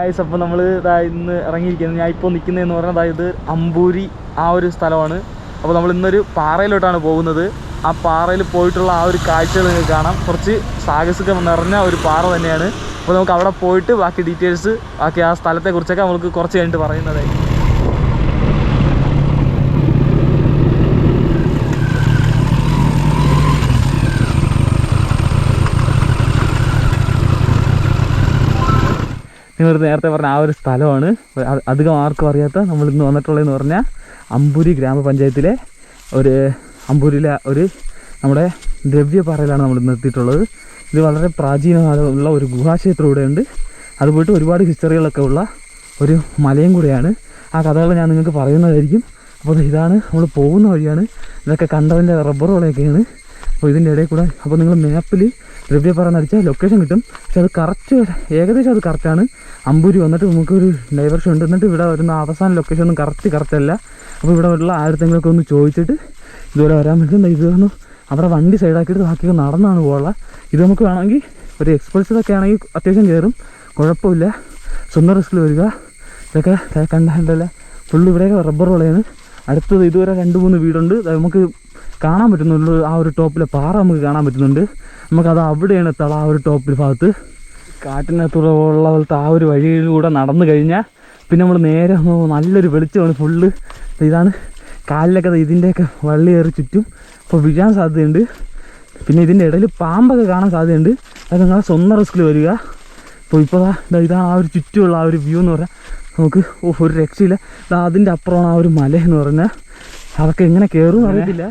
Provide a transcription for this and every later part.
Guys അപ്പോൾ നമ്മൾ ഇന്ന് ഇറങ്ങിയിരിക്കുന്നത് ഞാൻ ഇപ്പോൾ നിൽക്കുന്നതെന്ന് പറഞ്ഞാൽ അതായത് അമ്പൂരി ആ ഒരു സ്ഥലമാണ്. അപ്പോൾ നമ്മൾ ഇന്നൊരു പാറയിലോട്ടാണ് പോകുന്നത്. ആ പാറയിൽ പോയിട്ടുള്ള ആ ഒരു കാഴ്ചകൾ നിങ്ങൾക്ക് കാണാം. കുറച്ച് സാഹസികം നിറഞ്ഞ ഒരു പാറ തന്നെയാണ്. അപ്പോൾ നമുക്ക് അവിടെ പോയിട്ട് ബാക്കി ഡീറ്റെയിൽസ് ബാക്കി ആ സ്ഥലത്തെക്കുറിച്ചൊക്കെ നമുക്ക് കുറച്ച് കഴിഞ്ഞിട്ട് പറയുന്നതായിരിക്കും. നിങ്ങൾ നേരത്തെ പറഞ്ഞ ആ ഒരു സ്ഥലമാണ്. അധികം ആർക്കും അറിയാത്ത നമ്മൾ ഇന്ന് വന്നിട്ടുള്ളതെന്ന് പറഞ്ഞാൽ അമ്പൂരി ഗ്രാമപഞ്ചായത്തിലെ ഒരു അമ്പൂരിയിലെ ഒരു നമ്മുടെ ദ്രവ്യപാറയിലാണ് നമ്മൾ ഇന്ന് എത്തിയിട്ടുള്ളത്. ഇത് വളരെ പ്രാചീനകാലമുള്ള ഒരു ഗുഹാക്ഷേത്രം ഇവിടെയുണ്ട്. അത് പോയിട്ട് ഒരുപാട് ഹിസ്റ്ററികളൊക്കെ ഉള്ള ഒരു മലയും കൂടെയാണ്. ആ കഥകൾ ഞാൻ നിങ്ങൾക്ക് പറയുന്നതായിരിക്കും. അപ്പോൾ ഇതാണ് നമ്മൾ പോകുന്ന വഴിയാണ്. ഇതൊക്കെ കണ്ടതിന്റെ റബ്ബർ അപ്പോൾ ഇതിന്റെ ഇടയിൽ കൂടെ അപ്പോൾ നിങ്ങൾ മാപ്പിൽ ദ്രവ്യപ്പാറ അടിച്ചാൽ ലൊക്കേഷൻ കിട്ടും. പക്ഷെ അത് കറക്റ്റ് ഏകദേശം അത് കറക്റ്റാണ് അമ്പൂരി വന്നിട്ട് നമുക്കൊരു ഡൈവർഷൻ ഉണ്ട്. എന്നിട്ട് ഇവിടെ വരുന്ന അവസാന ലൊക്കേഷൻ ഒന്നും കറക്റ്റ് കറക്റ്റ് അല്ല. അപ്പോൾ ഇവിടെ ഉള്ള ആയിരത്തെങ്കിലൊക്കെ ഒന്ന് ചോദിച്ചിട്ട് ഇതുപോലെ വരാൻ പറ്റുന്ന ഇത് വന്നു. അവിടെ വണ്ടി സൈഡാക്കിയിട്ട് ബാക്കിയൊക്കെ നടന്നാണ് പോകാനുള്ള ഇത് നമുക്ക് വേണമെങ്കിൽ ഒരു എക്സ്പ്രസ്സിലൊക്കെ ആണെങ്കിൽ അത്യാവശ്യം കയറും. കുഴപ്പമില്ല. സ്വന്തം റിസ്കിൽ വരിക. ഇതൊക്കെ കണ്ടല്ല ഫുള്ള് ഇവിടെയൊക്കെ റബ്ബർ വളയാണ്. അടുത്തത് ഇതുവരെ രണ്ട് മൂന്ന് വീടുണ്ട്. നമുക്ക് കാണാൻ പറ്റുന്നുണ്ട്. ആ ഒരു ടോപ്പിലെ പാറ നമുക്ക് കാണാൻ പറ്റുന്നുണ്ട്. നമുക്കത് അവിടെയാണ് എത്താൾ ആ ഒരു ടോപ്പിൽ ഭാഗത്ത്. കാട്ടിനകത്തൂടെ ഉള്ള പോലത്തെ ആ ഒരു വഴിയിലൂടെ നടന്നു കഴിഞ്ഞാൽ പിന്നെ നമ്മൾ നേരെ നല്ലൊരു വെളിച്ചമാണ് ഫുള്ള് ഇതാണ്. കാലിലൊക്കെ ഇതിന്റെയൊക്കെ വള്ളി കയറി ചുറ്റും അപ്പോൾ വീഴാൻ സാധ്യതയുണ്ട്. പിന്നെ ഇതിന്റെ ഇടയിൽ പാമ്പൊക്കെ കാണാൻ സാധ്യതയുണ്ട്. അത് നിങ്ങളെ സ്വന്തം റിസ്കിൽ വരിക. അപ്പോൾ ഇപ്പോൾ ഇതാണ് ഇതാ ആ ഒരു ചുറ്റുമുള്ള ആ ഒരു വ്യൂ എന്ന് പറഞ്ഞാൽ നമുക്ക് ഒരു രക്ഷയില്ല. അതിന്റെ അപ്പുറമാണ് ആ ഒരു മല എന്ന് പറഞ്ഞാൽ അതൊക്കെ എങ്ങനെ കയറും അറിയത്തില്ല.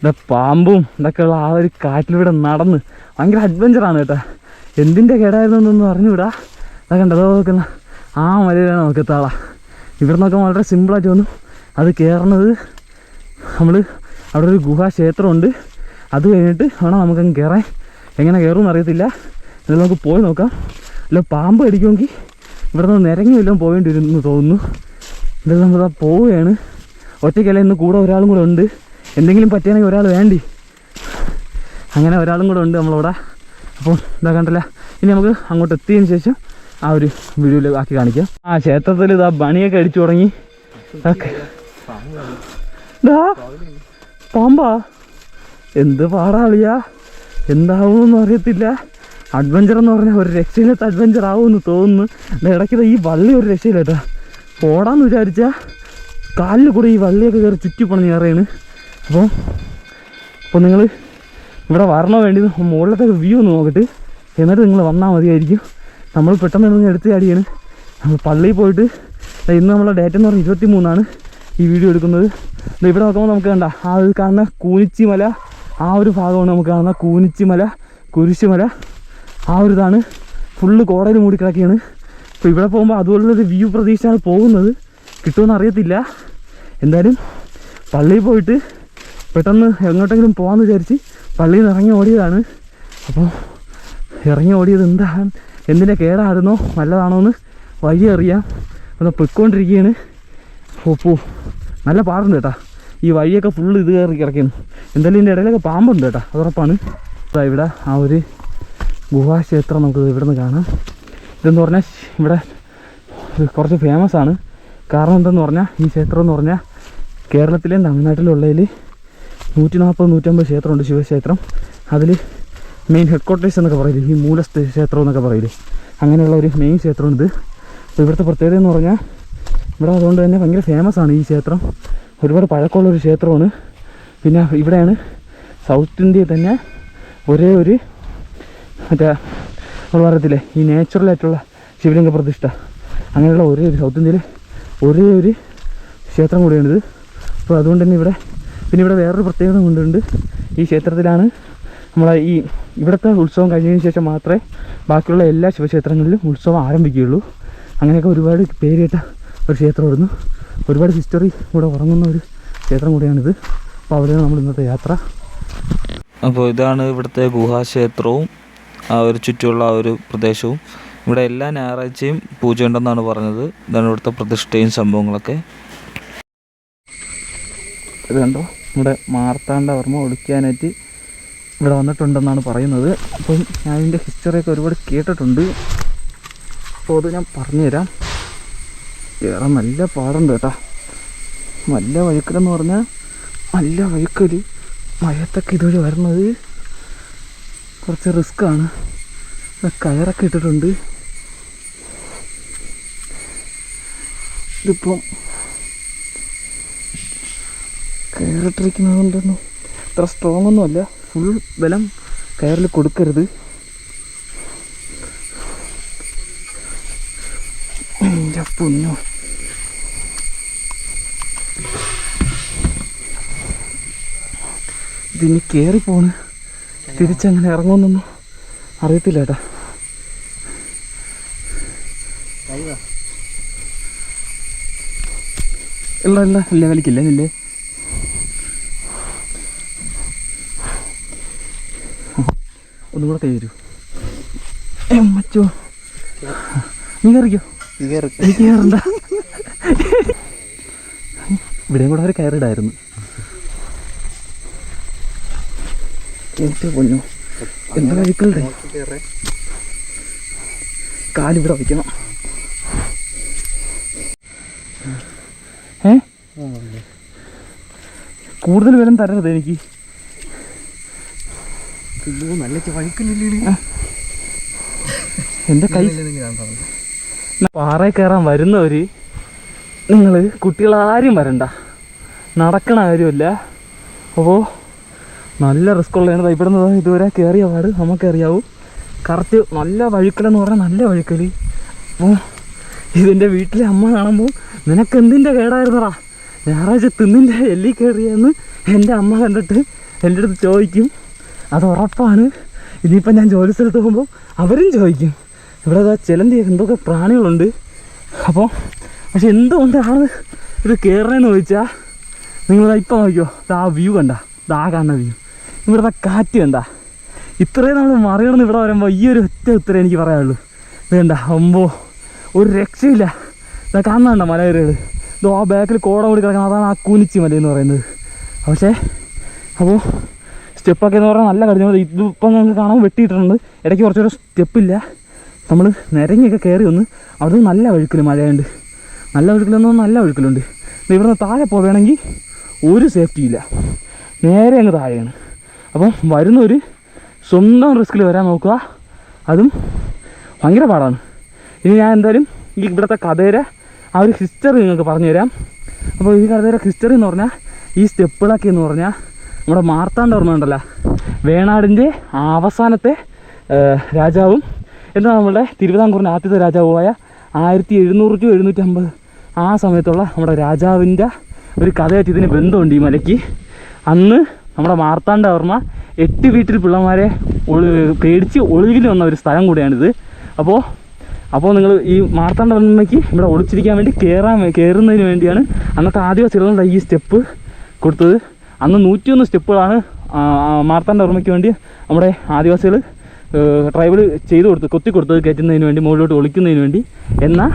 ഇതാ പാമ്പും ഇതൊക്കെയുള്ള ആ ഒരു കാറ്റിലൂടെ നടന്ന് ഭയങ്കര അഡ്വഞ്ചറാണ് കേട്ടോ. എന്തിന്റെ കേടായിരുന്നൊന്നും അറിഞ്ഞുവിടാ അതൊക്കെ കണ്ടോ നോക്കുന്ന ആ മലയിലാണ് നമുക്ക് എത്താളാ. ഇവിടെ നിന്നൊക്കെ വളരെ സിമ്പിളായിട്ട് വന്നു. അത് കയറുന്നത് നമ്മൾ അവിടെ ഒരു ഗുഹാക്ഷേത്രമുണ്ട് അത് കഴിഞ്ഞിട്ട് വേണം നമുക്കങ്ങ് കയറാൻ എങ്ങനെ കയറുമെന്ന് അറിയത്തില്ല. എന്നാലും നമുക്ക് പോയി നോക്കാം. അല്ല പാമ്പ് അടിക്കുമെങ്കിൽ ഇവിടെ നിന്ന് നിരങ്ങി വല്ലതും പോകേണ്ടി വരുമെന്ന് തോന്നുന്നു. എന്തായാലും നമ്മൾ പോവുകയാണ്. ഒറ്റയ്ക്കല്ല ഇന്ന് കൂടെ ഒരാളും കൂടെ ഉണ്ട്. എന്തെങ്കിലും പറ്റുകയാണെങ്കിൽ ഒരാൾ വേണ്ടി. അങ്ങനെ ഒരാളും കൂടെ ഉണ്ട് നമ്മളവിടെ. അപ്പോൾ ഇതാ കണ്ടല്ല? ഇനി നമുക്ക് അങ്ങോട്ട് എത്തിയതിന് ശേഷം ആ ഒരു വീഡിയോയിൽ ബാക്കി കാണിക്കാം. ആ ക്ഷേത്രത്തിൽ ഇതാ ബണിയൊക്കെ അടിച്ചു തുടങ്ങി. ദാ പാമ്പാ. എന്ത് പാടാളിയാ എന്താവുമെന്ന് അറിയത്തില്ല. അഡ്വഞ്ചർ എന്ന് പറഞ്ഞാൽ ഒരു രക്ഷയില്ലാത്ത അഡ്വഞ്ചർ ആവുമെന്ന് തോന്നുന്നു. ഇടയ്ക്ക് ഈ വള്ളി ഒരു രക്ഷയില്ല കേട്ടോ. പോടാന്ന് വിചാരിച്ചാൽ കാലിൽ കൂടെ ഈ വള്ളിയൊക്കെ കയറി ചുറ്റി പണിഞ്ഞ് കയറിയാണ് അപ്പോൾ അപ്പോൾ നിങ്ങൾ ഇവിടെ വരണോ വേണ്ടി മുകളിലത്തെ വ്യൂ ഒന്ന് നോക്കിയിട്ട് എന്നിട്ട് നിങ്ങൾ വന്നാൽ മതിയായിരിക്കും. നമ്മൾ പെട്ടെന്ന് നിങ്ങൾ എടുത്ത് ചാടിയാണ്. നമ്മൾ പള്ളിയിൽ പോയിട്ട് ഇന്ന് നമ്മളെ ഡേറ്റ് എന്ന് പറഞ്ഞാൽ ഇരുപത്തി മൂന്നാണ് ഈ വീഡിയോ എടുക്കുന്നത്. ഇവിടെ നോക്കുമ്പോൾ നമുക്ക് കണ്ട ആ ഒരു കാണുന്ന കൂനിച്ചിമല ആ ഒരു ഭാഗമാണ് നമുക്ക് കാണുന്ന കൂനിച്ചിമല കുരിശുമല. ആ ഒരു ഇതാണ് ഫുള്ള് കോടയിൽ മൂടി കിടക്കുകയാണ് അപ്പോൾ ഇവിടെ പോകുമ്പോൾ അതുപോലുള്ളൊരു വ്യൂ പ്രതീക്ഷയാണ് പോകുന്നത്. കിട്ടുമെന്ന് അറിയത്തില്ല. എന്തായാലും പള്ളിയിൽ പോയിട്ട് പെട്ടെന്ന് എങ്ങോട്ടെങ്കിലും പോകാമെന്ന് വിചാരിച്ച് പള്ളിയിൽ നിന്ന് ഇറങ്ങി ഓടിയതാണ്. അപ്പോൾ ഇറങ്ങി ഓടിയത് എന്താണ് എന്തിന്റെ കേടായിരുന്നോ നല്ലതാണോ എന്ന് വഴി അറിയാം. ഒന്ന് പൊയ്ക്കൊണ്ടിരിക്കുകയാണ്. ഓ പോ. നല്ല പാടുണ്ട് കേട്ടാ. ഈ വഴിയൊക്കെ ഫുള്ള് ഇത് കയറി കിടക്കുന്നു. എന്തായാലും ഇതിന്റെ ഇടയിലൊക്കെ പാമ്പുണ്ട് കേട്ടാ. അത് ഉറപ്പാണ്. ഇവിടെ ആ ഒരു ഗുഹാക്ഷേത്രം നമുക്ക് ഇവിടെ നിന്ന് കാണാം. ഇതെന്ന് പറഞ്ഞാൽ ഇവിടെ കുറച്ച് ഫേമസ് ആണ്. കാരണം എന്തെന്ന് പറഞ്ഞാൽ ഈ ക്ഷേത്രം എന്ന് പറഞ്ഞാൽ കേരളത്തിലെയും തമിഴ്നാട്ടിലുള്ളതിൽ നൂറ്റി നാൽപ്പത് നൂറ്റമ്പത് ക്ഷേത്രമുണ്ട് ശിവക്ഷേത്രം. അതിൽ മെയിൻ ഹെഡ് ക്വാർട്ടേഴ്സ് എന്നൊക്കെ പറയില്ലേ ഈ മൂലസ്ഥ ക്ഷേത്രം എന്നൊക്കെ പറയില്ലേ. അങ്ങനെയുള്ള ഒരു മെയിൻ ക്ഷേത്രമാണിത് അപ്പോൾ ഇവിടുത്തെ പ്രത്യേകത എന്ന് പറഞ്ഞാൽ ഇവിടെ അതുകൊണ്ട് തന്നെ ഭയങ്കര ഫേമസ് ആണ് ഈ ക്ഷേത്രം. ഒരുപാട് പഴക്കമുള്ള ഒരു ക്ഷേത്രമാണ്. പിന്നെ ഇവിടെയാണ് സൗത്ത് ഇന്ത്യയിൽ തന്നെ ഒരേ ഒരു മറ്റേ പറയത്തില്ലേ ഈ നാച്ചുറലായിട്ടുള്ള ശിവലിംഗ പ്രതിഷ്ഠ. അങ്ങനെയുള്ള ഒരേ ഒരു സൗത്ത് ഇന്ത്യയിൽ ഒരേ ഒരു ക്ഷേത്രം കൂടിയാണിത്. അപ്പോൾ അതുകൊണ്ട് തന്നെ ഇവിടെ പിന്നെ ഇവിടെ വേറൊരു പ്രത്യേകത കൊണ്ടുണ്ട് ഈ ക്ഷേത്രത്തിലാണ് നമ്മളെ ഈ ഇവിടുത്തെ ഉത്സവം കഴിഞ്ഞതിന് ശേഷം മാത്രമേ ബാക്കിയുള്ള എല്ലാ ശിവക്ഷേത്രങ്ങളിലും ഉത്സവം ആരംഭിക്കുകയുള്ളൂ. അങ്ങനെയൊക്കെ ഒരുപാട് പേരിട്ട ഒരു ക്ഷേത്രമായിരുന്നു. ഒരുപാട് ഹിസ്റ്ററി കൂടെ ഉറങ്ങുന്ന ഒരു ക്ഷേത്രം കൂടിയാണിത്. അപ്പോൾ അവിടെയാണ് നമ്മൾ ഇന്നത്തെ യാത്ര. അപ്പോൾ ഇതാണ് ഇവിടുത്തെ ഗുഹാക്ഷേത്രവും ആ ഒരു ചുറ്റുമുള്ള ആ ഒരു പ്രദേശവും. ഇവിടെ എല്ലാ ഞായറാഴ്ചയും പൂജ ഉണ്ടെന്നാണ് പറഞ്ഞത്. ഇതാണ് ഇവിടുത്തെ പ്രതിഷ്ഠയും സംഭവങ്ങളൊക്കെ. ഇത് കണ്ടോ? ഇവിടെ മാർത്താണ്ഡവർമ്മ ഒളിക്കാനായിട്ട് ഇവിടെ വന്നിട്ടുണ്ടെന്നാണ് പറയുന്നത്. അപ്പം ഞാൻ ഇതിന്റെ ഹിസ്റ്ററിയൊക്കെ ഒരുപാട് കേട്ടിട്ടുണ്ട്. അപ്പോൾ അത് ഞാൻ പറഞ്ഞുതരാം. കയറാൻ നല്ല പാടുണ്ട് കേട്ടാ. നല്ല വഴുക്കലെന്ന് പറഞ്ഞാൽ നല്ല വഴുക്കൽ മഴത്തൊക്കെ ഇതുവഴി വരുന്നത് കുറച്ച് റിസ്ക്കാണ് കയറൊക്കെ ഇട്ടിട്ടുണ്ട്. ഇതിപ്പം കയറിട്ടിരിക്കുന്നത് കൊണ്ടൊന്നും അത്ര സ്ട്രോങ് ഒന്നുമല്ല. ഫുൾ ബലം കയറിൽ കൊടുക്കരുത്. എന്റെ പൊന്നു. ഇതിനി കയറി പോണ് തിരിച്ചങ്ങനെ ഇറങ്ങുമെന്നൊന്നും അറിയത്തില്ല ഏട്ടാ ഇല്ല ഇല്ല ഇല്ല വലിക്കില്ല ഇല്ലേ ഒന്നും കൂടെ കൈ തരൂ. മച്ചോ. നീ കയറിക്കോ. എനിക്ക് കയറണ്ട. ഇവിടെയും കൂടെ അവർ കയറിടായിരുന്നു എനിക്ക് പൊന്നു എന്താ കഴിക്കണ്ടേ കാലിവിടെ വയ്ക്കണം. കൂടുതൽ വിലം തരരുത് എനിക്ക്. നല്ല എന്റെ കൈ പാറയിൽ കയറാൻ വരുന്നവര് നിങ്ങൾ കുട്ടികളാരും വരണ്ട. നടക്കണ കാര്യമില്ല. അപ്പോൾ നല്ല റിസ്ക് ഉള്ളതാണ്. ഇവിടെ നിന്ന് ഇതുവരെ കയറിയ പാട് നമുക്കറിയാവൂ. കറക്റ്റ് നല്ല വഴുക്കലെന്ന് പറഞ്ഞാൽ നല്ല വഴുക്കൽ അപ്പോൾ ഇതിന്റെ വീട്ടിലെ അമ്മ കാണുമ്പോൾ നിനക്ക് എന്തിന്റെ കേടായിരുന്നടാ? ഞായറാഴ്ച തിന്നിന്റെ എല്ലി കയറിയെന്ന് എന്റെ അമ്മ കണ്ടിട്ട് എന്റെ അടുത്ത് ചോദിക്കും. അത് ഉറപ്പാണ്. ഇനിയിപ്പോൾ ഞാൻ ജോലി സ്ഥലത്ത് പോകുമ്പോൾ അവരും ചോദിക്കും. ഇവിടെ ചിലന്തി എന്തൊക്കെ പ്രാണികളുണ്ട്? അപ്പോൾ പക്ഷെ എന്തുകൊണ്ടാണ് ഇത് കയറണമെന്ന് ചോദിച്ചാൽ നിങ്ങൾ ഇപ്പം നോക്കിയോ ദാ വ്യൂ കണ്ട ദാ കാണുന്ന വ്യൂ. ഇവിടുത്തെ കാറ്റ് കണ്ട. ഇത്രയും നമ്മൾ മറികടന്ന് ഇവിടെ വരുമ്പോൾ ഈ ഒരു ഒറ്റ ഉത്തരം എനിക്ക് പറയാനുള്ളൂ. ഇത് കണ്ട അമ്പോ ഒരു രക്ഷയില്ല. ഇതാ കാണുന്നുണ്ട മലകയറികൾ ഇതോ ആ ബാക്കിൽ കോട കൂടി കിടക്കണം അതാണ് ആ കൂനിച്ചി മല എന്ന് പറയുന്നത്. പക്ഷേ അപ്പോൾ സ്റ്റെപ്പൊക്കെ എന്ന് പറഞ്ഞാൽ നല്ല കടിഞ്ഞു. ഇതിപ്പം ഞങ്ങൾക്ക് കാണാൻ വെട്ടിയിട്ടുണ്ട്. ഇടയ്ക്ക് കുറച്ചൊരു സ്റ്റെപ്പില്ല നമ്മൾ നിരങ്ങിയൊക്കെ കയറി വന്ന് അവിടെ നല്ല വഴുക്കൽ മഴയുണ്ട്. നല്ല വഴുക്കലെന്ന് പറഞ്ഞാൽ നല്ല വഴുക്കലുണ്ട് ദേ ഇവിടുന്ന് താഴെ പോവുകയാണെങ്കിൽ ഒരു സേഫ്റ്റി ഇല്ല. നേരെ അങ്ങ് താഴെയാണ്. അപ്പം വരുന്നൊരു സ്വന്തം റിസ്കിൽ വരാൻ നോക്കുക. അതും ഭയങ്കര പാടാണ്. ഇനി ഞാൻ എന്തായാലും ഈ ഇവിടുത്തെ കഥയുടെ ആ ഒരു ഹിസ്റ്ററി നിങ്ങൾക്ക് പറഞ്ഞു തരാം അപ്പോൾ ഈ കഥയുടെ ഹിസ്റ്ററി എന്ന് പറഞ്ഞാൽ ഈ സ്റ്റെപ്പുകളൊക്കെ എന്ന് പറഞ്ഞാൽ നമ്മുടെ മാർത്താണ്ഡ ഓർമ്മയുണ്ടല്ലോ വേണാടിന്റെ അവസാനത്തെ രാജാവും എന്താ നമ്മളുടെ തിരുവിതാംകൂറിന്റെ ആദ്യത്തെ രാജാവുമായ ആയിരത്തി എഴുന്നൂറ് ടു എഴുന്നൂറ്റി അമ്പത് ആ സമയത്തുള്ള നമ്മുടെ രാജാവിന്റെ ഒരു കഥയായിട്ട് ഇതിന് ബന്ധമുണ്ട് ഈ മലയ്ക്ക്. അന്ന് നമ്മുടെ മാർത്താണ്ഡ ഓർമ്മ എട്ട് വീട്ടിൽ പിള്ളമാരെ ഒളി പേടിച്ച് ഒളിവിൽ വന്ന ഒരു സ്ഥലം കൂടിയാണിത്. അപ്പോൾ അപ്പോൾ നിങ്ങൾ ഈ മാർത്താണ്ഡമ്മയ്ക്ക് ഇവിടെ ഒളിച്ചിരിക്കാൻ വേണ്ടി കയറാൻ കയറുന്നതിന് വേണ്ടിയാണ് അന്നത്തെ ആദിവാസികളുടെ ഈ സ്റ്റെപ്പ് കൊടുത്തത്. അന്ന് നൂറ്റിയൊന്ന് സ്റ്റെപ്പുകളാണ് മാർത്താണ്ഡവർമ്മയ്ക്ക് വേണ്ടി നമ്മുടെ ആദിവാസികൾ ട്രൈബൽ ചെയ്തു കൊടുത്ത് കൊത്തി കൊടുത്തത് കയറ്റുന്നതിന് വേണ്ടി മുകളിലോട്ട് ഒളിക്കുന്നതിന് വേണ്ടി. എന്നാൽ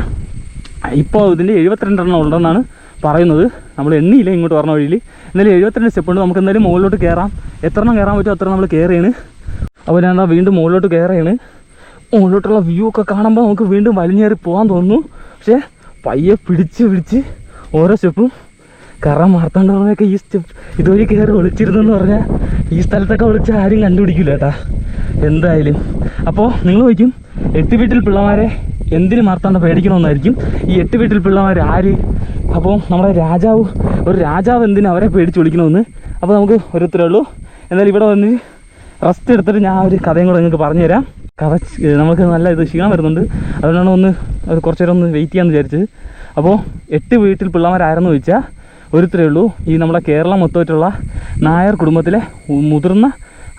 ഇപ്പോൾ ഇതിന്റെ എഴുപത്തിരണ്ടെണ്ണം ഉണ്ടെന്നാണ് പറയുന്നത്. നമ്മൾ എണ്ണിയില്ല ഇങ്ങോട്ട് പറഞ്ഞ വഴിയിൽ. എന്നാലും എഴുപത്തിരണ്ട് സ്റ്റെപ്പ് ഉണ്ട്. നമുക്ക് എന്തായാലും മുകളിലോട്ട് കയറാം എത്ര എണ്ണം കയറാൻ പറ്റുമോ അത്ര നമ്മൾ കയറിയാണ് അപ്പോൾ ഞാൻ വീണ്ടും മുകളിലോട്ട് കയറുകയാണ് മുകളിലോട്ടുള്ള വ്യൂ ഒക്കെ കാണുമ്പോൾ നമുക്ക് വീണ്ടും വലിഞ്ഞേറി പോകാൻ തോന്നുന്നു. പക്ഷേ പയ്യെ പിടിച്ച് പിടിച്ച് ഓരോ സ്റ്റെപ്പും കയറാൻ മാർത്താണ്ടൊക്കെ ഈ സ്റ്റെപ്പ് ഇതുവഴി കയറി ഒളിച്ചിരുന്നെന്ന് പറഞ്ഞാൽ ഈ സ്ഥലത്തൊക്കെ ഒളിച്ച് ആരും കണ്ടുപിടിക്കില്ല കേട്ടാ. എന്തായാലും. അപ്പോൾ നിങ്ങൾ ചോദിക്കും എട്ട് വീട്ടിൽ പിള്ളമാരെ എന്തിന് മാർത്താണ്ട പേടിക്കണമെന്നായിരിക്കും. ഈ എട്ട് വീട്ടിൽ പിള്ളമാർ ആര്? അപ്പോൾ നമ്മുടെ രാജാവ് ഒരു രാജാവ് എന്തിനു അവരെ പേടിച്ച് വിളിക്കണമെന്ന്. അപ്പോൾ നമുക്ക് ഓരോരുത്തരേ ഉള്ളൂ. എന്തായാലും ഇവിടെ വന്ന് റെസ്റ്റ് എടുത്തിട്ട് ഞാൻ ഒരു കഥയും കൂടെ നിങ്ങൾക്ക് പറഞ്ഞുതരാം. കഥ ച്- നമുക്ക് നല്ല ഇത് ക്ഷീണം വരുന്നുണ്ട്. അതുകൊണ്ടാണ് ഒന്ന് അത് കുറച്ചു നേരം ഒന്ന് വെയിറ്റ് ചെയ്യാമെന്ന് വിചാരിച്ചത്. അപ്പോൾ എട്ട് വീട്ടിൽ പിള്ളമാരായിരുന്നു ചോദിച്ചാൽ ഒരുത്തരേ ഉള്ളൂ. ഈ നമ്മുടെ കേരളം മൊത്തമായിട്ടുള്ള നായർ കുടുംബത്തിലെ മുതിർന്ന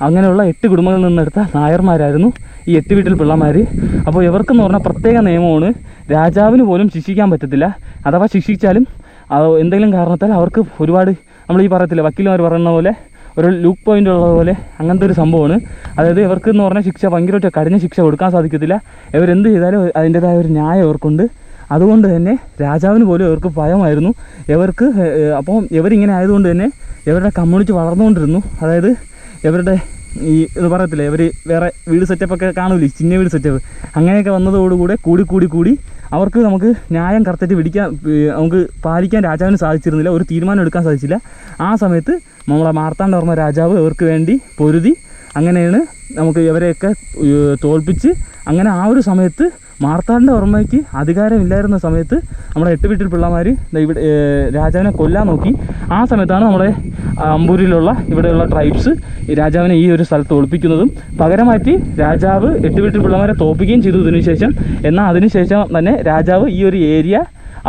അങ്ങനെയുള്ള എട്ട് കുടുംബങ്ങളിൽ നിന്നെടുത്ത നായർമാരായിരുന്നു ഈ എട്ട് വീട്ടിൽ പിള്ളമാർ അപ്പോൾ ഇവർക്കെന്ന് പറഞ്ഞാൽ പ്രത്യേക നിയമമാണ്. രാജാവിന് പോലും ശിക്ഷിക്കാൻ പറ്റത്തില്ല. അഥവാ ശിക്ഷിച്ചാലും എന്തെങ്കിലും കാരണത്താൽ അവർക്ക് ഒരുപാട് നമ്മൾ ഈ പറയത്തില്ല വക്കീലന്മാർ പറയുന്ന പോലെ ഒരു ലൂക്ക് പോയിന്റ് ഉള്ളത് പോലെ അങ്ങനത്തെ ഒരു സംഭവമാണ്. അതായത് ഇവർക്ക് എന്ന് പറഞ്ഞാൽ ശിക്ഷ ഭയങ്കരമായിട്ട് കഠിന ശിക്ഷ കൊടുക്കാൻ സാധിക്കത്തില്ല. ഇവരെന്ത് ചെയ്താലും അതിന്റെതായ ഒരു ന്യായം ഇവർക്കുണ്ട്. അതുകൊണ്ട് തന്നെ രാജാവിന് പോലും ഇവർക്ക് ഭയമായിരുന്നു. ഇവർക്ക് അപ്പം അപ്പോൾ ഇവരിങ്ങനെ ആയതുകൊണ്ട് തന്നെ ഇവരുടെ കമ്മ്യൂണിറ്റി വളർന്നുകൊണ്ടിരുന്നു. അതായത് ഇവരുടെ ഈ ഇത് പറയത്തില്ലേ ഇവർ വേറെ വീട് സെറ്റപ്പ് ഒക്കെ കാണൂലേ ചിന്ന വീട് സെറ്റപ്പ് അങ്ങനെയൊക്കെ വന്നതോടുകൂടെ കൂടി കൂടി കൂടി അവർക്ക് നമുക്ക് ന്യായം കറക്റ്റായിട്ട് പിടിക്കാൻ നമുക്ക് പാലിക്കാൻ രാജാവിന് സാധിച്ചിരുന്നില്ല ഒരു തീരുമാനം എടുക്കാൻ സാധിച്ചില്ല. ആ സമയത്ത് നമ്മളെ മാർത്താണ്ഡവർമ്മ രാജാവ് ഇവർക്ക് വേണ്ടി പൊരുതി അങ്ങനെയാണ് നമുക്ക് ഇവരെയൊക്കെ തോൽപ്പിച്ച് അങ്ങനെ ആ ഒരു സമയത്ത് മാർത്താണ്ഡവർമ്മയ്ക്ക് അധികാരമില്ലായിരുന്ന സമയത്ത് നമ്മുടെ എട്ട് വീട്ടിൽ പിള്ളമാർ ഇവിടെ രാജാവിനെ കൊല്ലാൻ നോക്കി. ആ സമയത്താണ് നമ്മുടെ അമ്പൂരിലുള്ള ഇവിടെയുള്ള ട്രൈബ്സ് രാജാവിനെ ഈ ഒരു സ്ഥലത്ത് ഒളിപ്പിക്കുന്നതും. പകരമാറ്റി രാജാവ് എട്ട് വീട്ടിൽ പിള്ളമാരെ തോൽപ്പിക്കുകയും ചെയ്തു ഇതിനു ശേഷം എന്നാൽ അതിനുശേഷം തന്നെ രാജാവ് ഈ ഒരു ഏരിയ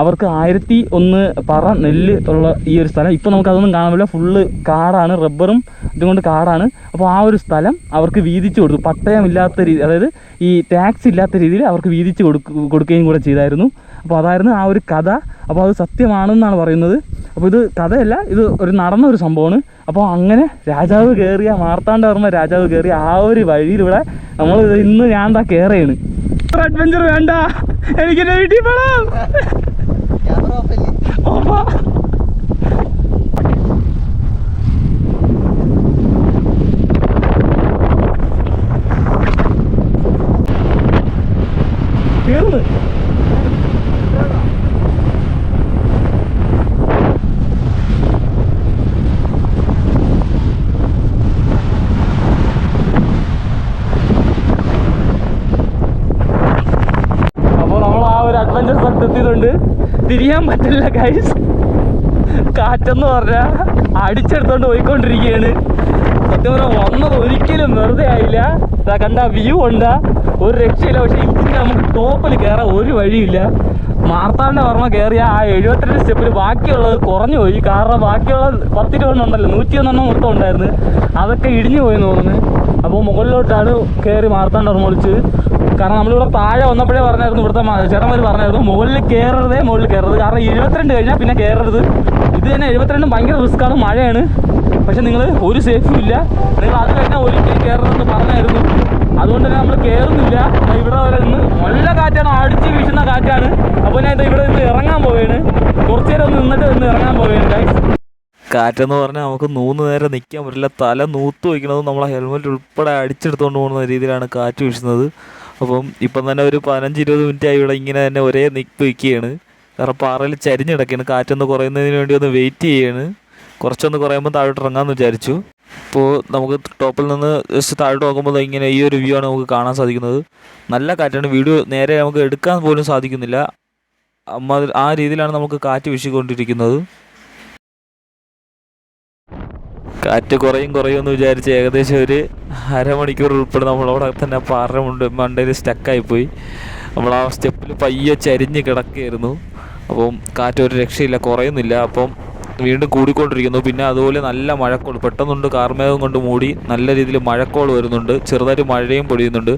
അവർക്ക് ആയിരത്തി ഒന്ന് പറ നെല്ല് ഉള്ള ഈ ഒരു സ്ഥലം. ഇപ്പോൾ നമുക്ക് അതൊന്നും കാണാൻ പറ്റില്ല. ഫുള്ള് കാടാണ് റബ്ബറും ഇതുകൊണ്ട് കാടാണ്. അപ്പോൾ ആ ഒരു സ്ഥലം അവർക്ക് വീതിച്ചു കൊടുത്തു. പട്ടയമില്ലാത്ത രീതി അതായത് ഈ ടാക്സ് ഇല്ലാത്ത രീതിയിൽ അവർക്ക് വീതിച്ചു കൊടുക്ക കൊടുക്കുകയും കൂടെ ചെയ്തായിരുന്നു. അപ്പോൾ അതായിരുന്നു ആ ഒരു കഥ. അപ്പോൾ അത് സത്യമാണെന്നാണ് പറയുന്നത്. അപ്പോൾ ഇത് കഥയല്ല ഇത് ഒരു നടന്ന ഒരു സംഭവമാണ്. അപ്പോൾ അങ്ങനെ രാജാവ് കയറിയ മാർത്താണ്ഡവർമ്മ രാജാവ് കയറിയ ആ ഒരു വഴിയിലൂടെ നമ്മൾ ഇന്ന് ഞാൻ എന്താ കയറിയാണ് അഡ്വഞ്ചർ വേണ്ട. എനിക്ക് വീട്ടിൽ പോകണം ക്യാമറ ഓഫല്ലേ ഓപ്പാ. തീർന്ന് അപ്പോൾ നമ്മൾ ആ ഒരു അഡ്വഞ്ചർ സ്ഥലത്ത് എത്തിയതുകൊണ്ട് തിരിയാൻ പറ്റില്ല ഗൈസ് കാറ്റെന്ന് പറഞ്ഞാൽ അടിച്ചെടുത്തോണ്ട് പോയിക്കൊണ്ടിരിക്കുകയാണ് സത്യം പറഞ്ഞാൽ വന്നത് ഒരിക്കലും വെറുതെ ആയില്ല. ഇതാ കണ്ട വ്യൂ ഉണ്ട് ഒരു രക്ഷയില്ല. പക്ഷെ ഇതിന് നമുക്ക് ടോപ്പിൽ കയറാൻ ഒരു വഴിയില്ല. മാർത്താണ്ഡ വർമ്മ കയറിയ ആ എഴുപത്തിരണ്ട് സ്റ്റെപ്പിൽ ബാക്കിയുള്ളത് കുറഞ്ഞു പോയി. കാരണം ബാക്കിയുള്ള പത്തിരുപതെണ്ണം ഉണ്ടല്ലോ. നൂറ്റി ഒന്നെണ്ണം മൊത്തം ഉണ്ടായിരുന്നു. അതൊക്കെ ഇടിഞ്ഞു പോയി തോന്നുന്നു. അപ്പോൾ മുകളിലോട്ടാണ് കയറി മാർത്താണ്ഡ വർമ്മ വിളിച്ചത് കാരണം നമ്മളിവിടെ താഴെ വന്നപ്പോഴേ പറഞ്ഞായിരുന്നു ഇവിടുത്തെ ചേട്ടന്മാർ പറഞ്ഞായിരുന്നു മുകളിൽ കയറരുതേ മുകളിൽ കയറരുത് കാരണം ഇരുപത്തിരണ്ട് കഴിഞ്ഞാൽ പിന്നെ കയറരുത് ഇത് തന്നെ എഴുപത്തിരണ്ടും ഭയങ്കര റിസ്ക്കാണ് മഴയാണ്. പക്ഷെ നിങ്ങൾ ഒരു സേഫും ഇല്ല. നിങ്ങൾ അത് കഴിഞ്ഞാൽ ഒരിക്കലും കയറരുതെന്ന് പറഞ്ഞായിരുന്നു. അതുകൊണ്ട് തന്നെ നമ്മൾ കയറുന്നില്ല ഇവിടെ വരെ നിന്ന് നല്ല കാറ്റാണ് അടിച്ച് വീശുന്ന കാറ്റാണ്. അപ്പോൾ ഞാൻ ഇവിടെ നിന്ന് ഇറങ്ങാൻ പോവുകയാണ് കുറച്ച് നേരം ഒന്ന് നിന്നിട്ട് നിന്ന് ഇറങ്ങാൻ പോവുകയാണ് ഗൈസ് കാറ്റെന്ന് പറഞ്ഞാൽ നമുക്ക് മൂന്ന് നേരം നിൽക്കാൻ പറ്റില്ല. തല നൂത്ത് വയ്ക്കുന്നത് നമ്മളെ ഹെൽമെറ്റ് ഉൾപ്പെടെ അടിച്ചെടുത്തുകൊണ്ട് പോകുന്ന രീതിയിലാണ് കാറ്റ് വീശുന്നത്. അപ്പം ഇപ്പം തന്നെ ഒരു പതിനഞ്ച് ഇരുപത് മിനിറ്റ് ആയി ഇവിടെ ഇങ്ങനെ തന്നെ ഒരേ നിൽപ്പ് വയ്ക്കുകയാണ് കാരണം പാറയിൽ ചരിഞ്ഞിടക്കാണ് കാറ്റൊന്ന് കുറയുന്നതിന് വേണ്ടി ഒന്ന് വെയിറ്റ് ചെയ്യാണ്. കുറച്ചൊന്ന് കുറയുമ്പോൾ താഴോട്ട് ഇറങ്ങാമെന്ന് വിചാരിച്ചു. ഇപ്പോൾ നമുക്ക് ടോപ്പിൽ നിന്ന് ജസ്റ്റ് താഴോട്ട് നോക്കുമ്പോൾ ഇങ്ങനെ ഈ ഒരു വ്യൂ ആണ് നമുക്ക് കാണാൻ സാധിക്കുന്നത്. നല്ല കാറ്റാണ്. വീഡിയോ നേരെ നമുക്ക് എടുക്കാൻ പോലും സാധിക്കുന്നില്ല. ആ രീതിയിലാണ് നമുക്ക് കാറ്റ് വീശിക്കൊണ്ടിരിക്കുന്നത്. കാറ്റ് കുറയും കുറയും എന്ന് വിചാരിച്ച് ഏകദേശം ഒരു അരമണിക്കൂർ ഉൾപ്പെടെ നമ്മളവിടെ തന്നെ പാറ മുണ്ട് മണ്ടയിൽ സ്റ്റക്കായിപ്പോയി. നമ്മൾ ആ സ്റ്റെപ്പിൽ പയ്യെ ചരിഞ്ഞ് കിടക്കുകയായിരുന്നു അപ്പം കാറ്റ് ഒരു രക്ഷയില്ല കുറയുന്നില്ല. അപ്പം വീണ്ടും കൂടിക്കൊണ്ടിരിക്കുന്നു. പിന്നെ അതുപോലെ നല്ല മഴക്കോൾ പെട്ടെന്നുണ്ട് കാർമേഘം കൊണ്ട് മൂടി നല്ല രീതിയിൽ മഴക്കോൾ വരുന്നുണ്ട്. ചെറുതായിട്ട് മഴയും പൊടിയുന്നുണ്ട്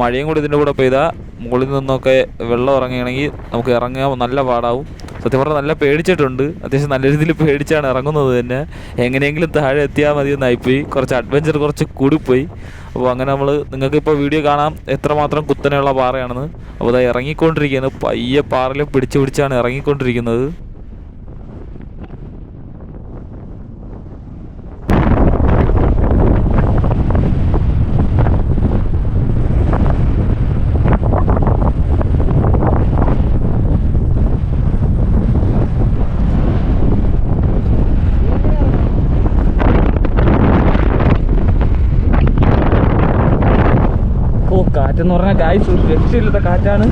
മഴയും കൂടി ഇതിന്റെ കൂടെ പെയ്താൽ മുകളിൽ നിന്നൊക്കെ വെള്ളം ഇറങ്ങുകയാണെങ്കിൽ നമുക്ക് ഇറങ്ങാൻ നല്ല പാടാവും. സത്യം പറഞ്ഞാൽ നല്ല പേടിച്ചിട്ടുണ്ട്. അത്യാവശ്യം നല്ല രീതിയിൽ പേടിച്ചാണ് ഇറങ്ങുന്നത് തന്നെ. എങ്ങനെയെങ്കിലും താഴെ എത്തിയാൽ മതി എന്നായിപ്പോയി കുറച്ച് അഡ്വഞ്ചർ കുറച്ച് കൂടിപ്പോയി. അപ്പോൾ അങ്ങനെ നമ്മൾ നിങ്ങൾക്ക് ഇപ്പോൾ വീഡിയോ കാണാം. എത്രമാത്രം കുത്തനെയുള്ള പാറയാണെന്ന്. അപ്പോൾ അത് ഇറങ്ങിക്കൊണ്ടിരിക്കുകയാണ്. പയ്യെ പാറയിൽ പിടിച്ച് പിടിച്ചാണ് ഇറങ്ങിക്കൊണ്ടിരിക്കുന്നത് ഓ കാറ്റെന്ന് പറഞ്ഞാൽ ഗായ്സ് ഒരു രക്ഷയില്ലാത്ത കാറ്റാണ്.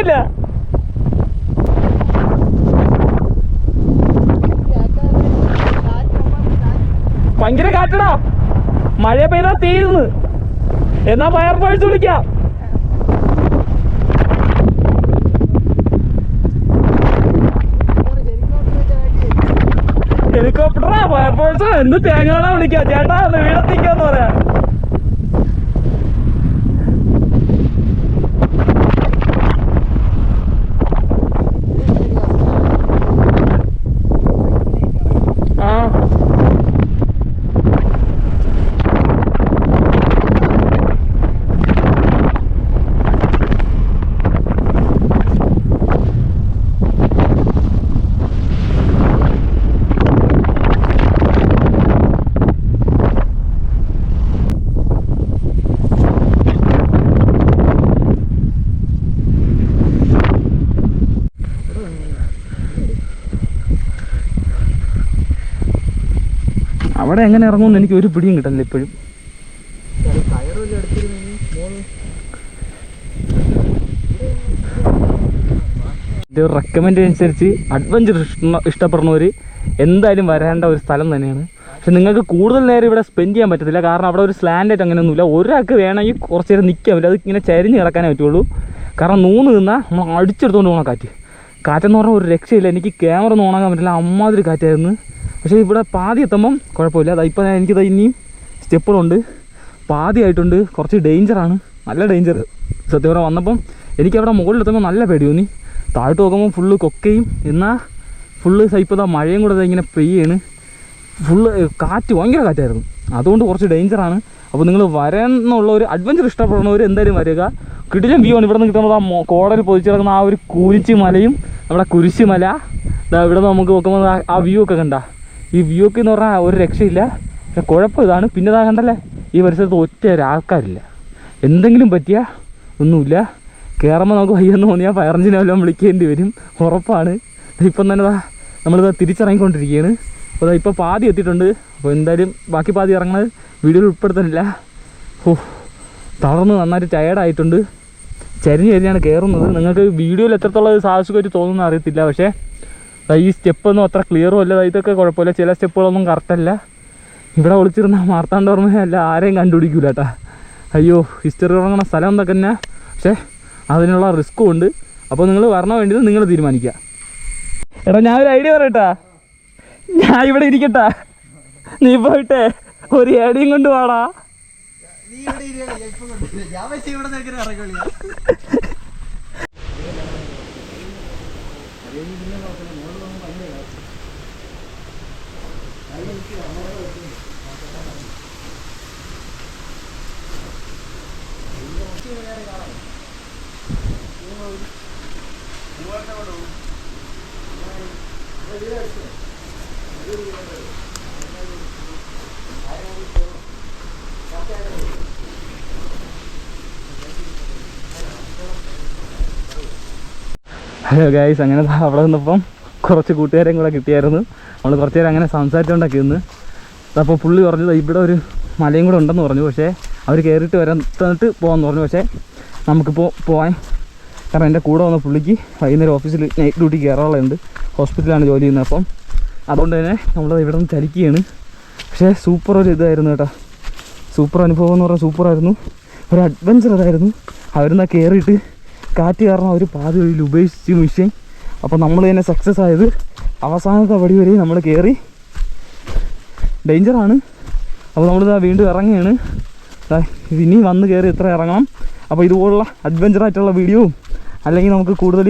കേറിയല്ല ഭയങ്കര കാറ്റടാ. മഴ പെയ്താ തീരുന്നു. എന്നാ ഫയർ ഫോഴ്സ് വിളിക്കാം. ഹെലികോപ്റ്ററാ ഫയർ ഫോഴ്സ് എന്ത് തേങ്ങകളാ വിളിക്കാം? ചേട്ടാ വീടത്തിക്കാന്ന് പറയാ ആ അവിടെ എങ്ങനെ ഇറങ്ങുമെന്ന് എനിക്ക് ഒരു പിടിയും കിട്ടുന്നില്ല ഇപ്പോഴും. ഒരു റെക്കമെൻഡ് അനുസരിച്ച് അഡ്വഞ്ചർ ഇഷ്ടപ്പെടുന്നവർ എന്തായാലും വരേണ്ട ഒരു സ്ഥലം തന്നെയാണ്. പക്ഷെ നിങ്ങൾക്ക് കൂടുതൽ നേരം ഇവിടെ സ്പെൻഡ് ചെയ്യാൻ പറ്റത്തില്ല. കാരണം അവിടെ ഒരു സ്ലാൻഡായിട്ട് അങ്ങനെയൊന്നുമില്ല ഒരാൾക്ക് വേണമെങ്കിൽ കുറച്ച് നേരം നിൽക്കാൻ പറ്റില്ല അത് ഇങ്ങനെ ചരിഞ്ഞ് കിടക്കാനേ പറ്റുള്ളൂ. കാരണം നൂന്ന് നിന്നാൽ നമ്മൾ അടിച്ചെടുത്തുകൊണ്ട് പോകണം കാറ്റ്. കാറ്റെന്ന് പറഞ്ഞാൽ ഒരു രക്ഷയില്ല. എനിക്ക് ക്യാമറ ഒന്നും ഉണങ്ങാൻ പറ്റില്ല. അമ്മാതിരി കാറ്റായിരുന്നു. പക്ഷേ ഇവിടെ പാതി എത്തുമ്പം കുഴപ്പമില്ല. അതാ ഇപ്പം എനിക്കത് ഇനിയും സ്റ്റെപ്പുകളുണ്ട്. പാതി ആയിട്ടുണ്ട് കുറച്ച് ഡേഞ്ചറാണ് നല്ല ഡേഞ്ചർ സത്യം പറഞ്ഞാൽ വന്നപ്പം എനിക്കവിടെ മുകളിലെത്തുമ്പോൾ നല്ല പേടി തോന്നി താഴോട്ട് നോക്കുമ്പോൾ ഫുള്ള് കൊക്കയും. എന്നാൽ ഫുള്ള് ദാ മഴയും കൂടെ ഇങ്ങനെ പെയ്യാണ്. ഫുള്ള് കാറ്റ് ഭയങ്കര കാറ്റായിരുന്നു. അതുകൊണ്ട് കുറച്ച് ഡേഞ്ചറാണ് അപ്പോൾ നിങ്ങൾ വരാനുള്ള ഒരു അഡ്വഞ്ചർ ഇഷ്ടപ്പെടുന്നവർ എന്തായാലും വരിക. കിട്ടിലും വ്യൂ ആണ്. ഇവിടെ നിന്ന് കിട്ടുന്നത് ആ കോടൽ കോടയിൽ പൊതിച്ച് കിടക്കുന്ന ആ ഒരു കുരിച്ചി മലയും. നമ്മുടെ കുരിശി മല. ഇവിടെ നമുക്ക് നോക്കുമ്പോൾ ആ വ്യൂ ഒക്കെ കണ്ട. ഈ വ്യൂ ഒക്കെ എന്ന് പറഞ്ഞാൽ ഒരു രക്ഷയില്ല. പക്ഷെ കുഴപ്പം ഇതാണ്. പിന്നെ ഇതാ കണ്ടല്ലേ? ഈ പരിസരത്ത് ഒറ്റ ഒരാൾക്കാരില്ല എന്തെങ്കിലും പറ്റിയ ഒന്നുമില്ല. കയറുമ്പോൾ നമുക്ക് വയ്യെന്ന് തോന്നിയാൽ ഫയർ എഞ്ചിനെ വല്ലതും വിളിക്കേണ്ടി വരും. ഉറപ്പാണ്. ഇപ്പം തന്നെ ഇതാ നമ്മളിത് തിരിച്ചിറങ്ങിക്കൊണ്ടിരിക്കുകയാണ്. അപ്പോൾ ഇതാ ഇപ്പോൾ പാതി എത്തിയിട്ടുണ്ട്. അപ്പോൾ എന്തായാലും ബാക്കി പാതി ഇറങ്ങുന്നത് വീഡിയോയിൽ ഉൾപ്പെടുത്തുന്നില്ല. ഓ തളർന്ന് നന്നായിട്ട് ടയേർഡായിട്ടുണ്ട് ചരിഞ്ഞ് ചരിഞ്ഞാണ് കയറുന്നത് നിങ്ങൾക്ക് വീഡിയോയിൽ എത്രത്തോളം സാഹസികമായിട്ട് തോന്നുന്നു അറിയത്തില്ല. പക്ഷേ ഈ സ്റ്റെപ്പൊന്നും അത്ര ക്ലിയറും അല്ല. ഇതൊക്കെ കുഴപ്പമില്ല. ചില സ്റ്റെപ്പുകളൊന്നും കറക്റ്റല്ല ഇവിടെ വിളിച്ചിരുന്ന മാർത്താണ്ടോർമ്മയല്ല ആരെയും കണ്ടുപിടിക്കൂല കേട്ടാ അയ്യോ ഹിസ്റ്ററി ഉറങ്ങുന്ന സ്ഥലം എന്തൊക്കെ തന്നെ. പക്ഷേ അതിനുള്ള റിസ്ക്കും ഉണ്ട്. അപ്പോൾ നിങ്ങൾ വരണ വേണ്ടിയത് നിങ്ങൾ തീരുമാനിക്കുക. എടാ ഞാൻ ഒരു ഐഡിയ പറയട്ടാ. ഞാൻ ഇവിടെ ഇരിക്കട്ടാ. നീ പോയിട്ടെ ഒരു ഏടിയും കൊണ്ട് വാടാ നീ ഇവിടെ ഇരിക്കണം, ഞാൻ ഇപ്പൊ കൊണ്ടുവരാം. ഞാൻ പക്ഷേ ഇവിടെ നിൽക്കുന്ന ഇറങ്ങില്ല ഹലോ ഗായ്സ് അങ്ങനെ അവിടെ നിന്നപ്പം കുറച്ച് കൂട്ടുകാരെയും കൂടെ കിട്ടിയായിരുന്നു. നമ്മൾ കുറച്ച് നേരം അങ്ങനെ സംസാരിച്ചുകൊണ്ടൊക്കെ ഇന്ന് അപ്പോൾ പുള്ളി പറഞ്ഞത് ഇവിടെ ഒരു മലയും കൂടെ ഉണ്ടെന്ന് പറഞ്ഞു. പക്ഷേ അവർ കയറിയിട്ട് വരാൻ തന്നിട്ട് പോകാമെന്ന് പറഞ്ഞു. പക്ഷേ നമുക്കിപ്പോൾ പോകാൻ കാരണം എന്റെ കൂടെ വന്ന പുള്ളിക്ക് വൈകുന്നേരം ഓഫീസിൽ നൈറ്റ് ഡ്യൂട്ടി കയറാനുള്ളതുണ്ട് ഹോസ്പിറ്റലാണ് ജോലി ചെയ്യുന്നത് അപ്പം അതുകൊണ്ട് തന്നെ നമ്മൾ ഇവിടെ നിന്ന് ചലിക്കുകയാണ്. പക്ഷേ സൂപ്പർ ഒരു ഇതായിരുന്നു കേട്ടോ. സൂപ്പർ അനുഭവം എന്ന് പറഞ്ഞാൽ സൂപ്പറായിരുന്നു ഒരു അഡ്വഞ്ചർ അതായിരുന്നു. അവരെന്നാ കയറിയിട്ട് കാറ്റ് കാരണം അവർ പാതി വഴിയിൽ ഉപേക്ഷിച്ച് മിഷ്യൻ അപ്പോൾ നമ്മൾ തന്നെ സക്സസ് ആയത് അവസാനത്തെ വഴി വരെ നമ്മൾ കയറി ഡേഞ്ചറാണ് അപ്പോൾ നമ്മളിതാ വീണ്ടും ഇറങ്ങുകയാണ്. ഇനി വന്ന് കയറി എത്ര ഇറങ്ങണം. അപ്പോൾ ഇതുപോലുള്ള അഡ്വഞ്ചറായിട്ടുള്ള വീഡിയോവും അല്ലെങ്കിൽ നമുക്ക് കൂടുതൽ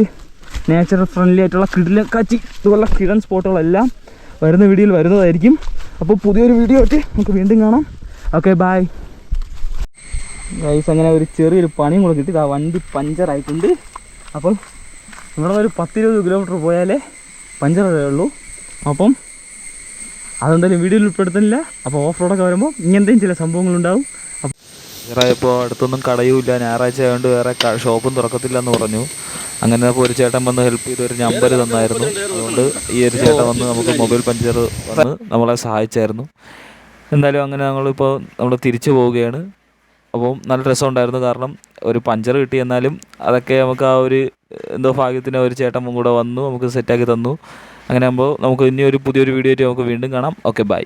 നേച്ചർ ഫ്രണ്ട്ലി ആയിട്ടുള്ള കിടിലൻ കാച്ചി ഇതുപോലുള്ള കിടൻ സ്പോട്ടുകളെല്ലാം വരുന്ന വീഡിയോയിൽ വരുന്നതായിരിക്കും. അപ്പോൾ പുതിയൊരു വീഡിയോ ആയിട്ട് നമുക്ക് വീണ്ടും കാണാം. ഓക്കെ ബായ് ഗൈസ് അങ്ങനെ ഒരു ചെറിയൊരു പണിയും കൂടെ കിട്ടി. ആ വണ്ടി പഞ്ചറായിട്ടുണ്ട് അപ്പം ഇവിടെ ഒരു പത്തിരുപത് കിലോമീറ്റർ പോയാലേ പഞ്ചർ ഉള്ളൂ. അപ്പം അതെന്തായാലും വീഡിയോയിൽ ഉൾപ്പെടുത്തുന്നില്ല. അപ്പോൾ ഓഫ് റോഡൊക്കെ വരുമ്പോൾ ഇങ്ങനത്തെയും ചില സംഭവങ്ങളുണ്ടാവും. ഇപ്പോൾ അടുത്തൊന്നും കടയുമില്ല. ഞായറാഴ്ച ആയതുകൊണ്ട് വേറെ ഷോപ്പും തുറക്കത്തില്ല എന്ന് പറഞ്ഞു. അങ്ങനെ അപ്പോൾ ഒരു ചേട്ടൻ വന്ന് ഹെൽപ്പ് ചെയ്ത് ഒരു നമ്പർ തന്നായിരുന്നു. അതുകൊണ്ട് ഈ ഒരു ചേട്ടൻ വന്ന് നമുക്ക് മൊബൈൽ പഞ്ചർ വന്ന് നമ്മളെ സഹായിച്ചായിരുന്നു. എന്തായാലും അങ്ങനെ ഞങ്ങളിപ്പോൾ നമ്മൾ തിരിച്ചു പോവുകയാണ്. അപ്പം നല്ല രസമുണ്ടായിരുന്നു. കാരണം ഒരു പഞ്ചർ കിട്ടി എന്നാലും അതൊക്കെ നമുക്ക് ആ ഒരു എന്തോ ഭാഗ്യത്തിന് ഒരു ചേട്ടൻ കൂടെ വന്നു നമുക്ക് സെറ്റാക്കി തന്നു. അങ്ങനെ ആകുമ്പോൾ നമുക്ക് ഇനി ഒരു പുതിയൊരു വീഡിയോ ആയിട്ട് നമുക്ക് വീണ്ടും കാണാം. Okay bye